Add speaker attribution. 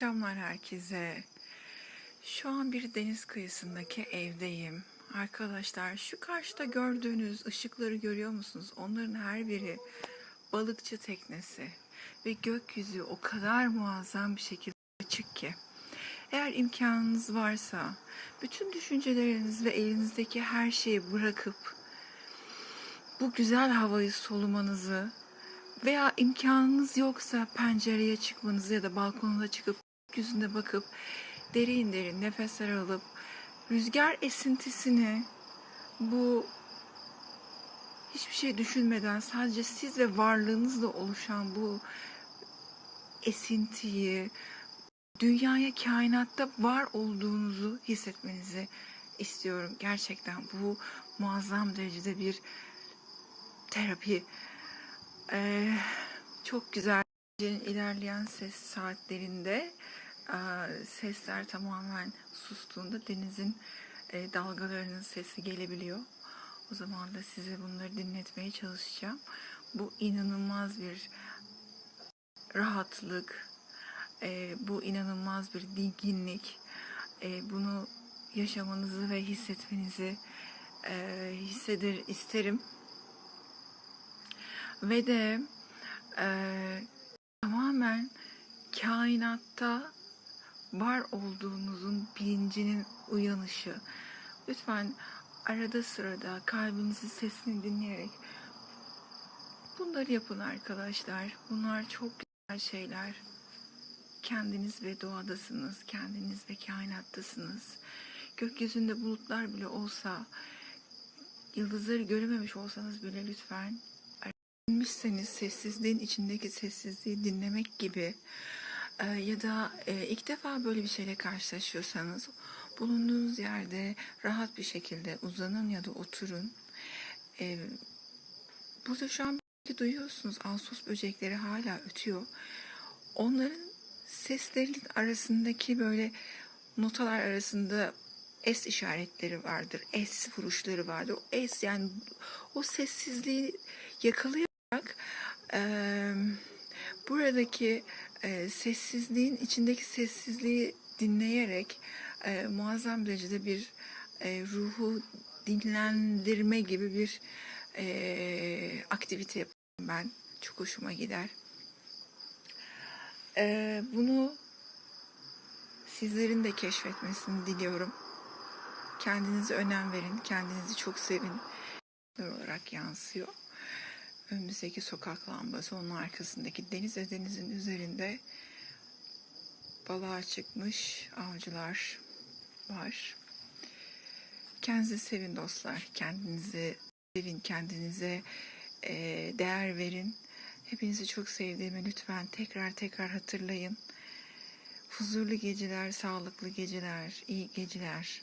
Speaker 1: Selamlar herkese. Şu an bir deniz kıyısındaki evdeyim. Arkadaşlar şu karşıda gördüğünüz ışıkları görüyor musunuz? Onların her biri balıkçı teknesi ve gökyüzü o kadar muazzam bir şekilde açık ki. Eğer imkanınız varsa bütün düşünceleriniz ve elinizdeki her şeyi bırakıp bu güzel havayı solumanızı veya imkanınız yoksa pencereye çıkmanızı ya da balkonuna çıkıp yüzüne bakıp derin derin nefesler alıp rüzgar esintisini bu hiçbir şey düşünmeden sadece siz ve varlığınızla oluşan bu esintiyi dünyaya kainatta var olduğunuzu hissetmenizi istiyorum. Gerçekten bu muazzam derecede bir terapi. Ee, çok güzel. İlerleyen ses saatlerinde sesler tamamen sustuğunda denizin e, dalgalarının sesi gelebiliyor. O zaman da size bunları dinletmeye çalışacağım. Bu inanılmaz bir rahatlık, e, bu inanılmaz bir dinginlik. E, bunu yaşamanızı ve hissetmenizi hisseder isterim. Ve de tamamen kainatta var olduğunuzun bilincinin uyanışı. Lütfen arada sırada kalbinizin sesini dinleyerek bunları yapın arkadaşlar. Bunlar çok güzel şeyler. Kendiniz ve doğadasınız, kendiniz ve kainattasınız. Gökyüzünde bulutlar bile olsa, yıldızları görememiş olsanız bile lütfen dinlemişseniz sessizliğin içindeki sessizliği dinlemek gibi ya da e, ilk defa böyle bir şeyle karşılaşıyorsanız bulunduğunuz yerde rahat bir şekilde uzanın ya da oturun. E, burada şu an duyuyorsunuz Ağustos böcekleri hala ötüyor. Onların seslerin arasındaki böyle notalar arasında es işaretleri vardır. Es vuruşları vardır. O es yani o sessizliği yakalayarak e, buradaki e, sessizliğin içindeki sessizliği dinleyerek e, muazzam derecede bir e, ruhu dinlendirme gibi bir e, aktivite yapıyorum ben. Çok hoşuma gider. E, bunu sizlerin de keşfetmesini diliyorum. Kendinize önem verin, kendinizi çok sevin olarak yansıyor. Önümüzdeki sokak lambası, onun arkasındaki deniz ve denizin üzerinde balığa çıkmış avcılar var. Kendinizi sevin dostlar, kendinizi sevin, kendinize e, değer verin. Hepinizi çok sevdiğimi lütfen tekrar tekrar hatırlayın. Huzurlu geceler, sağlıklı geceler, iyi geceler.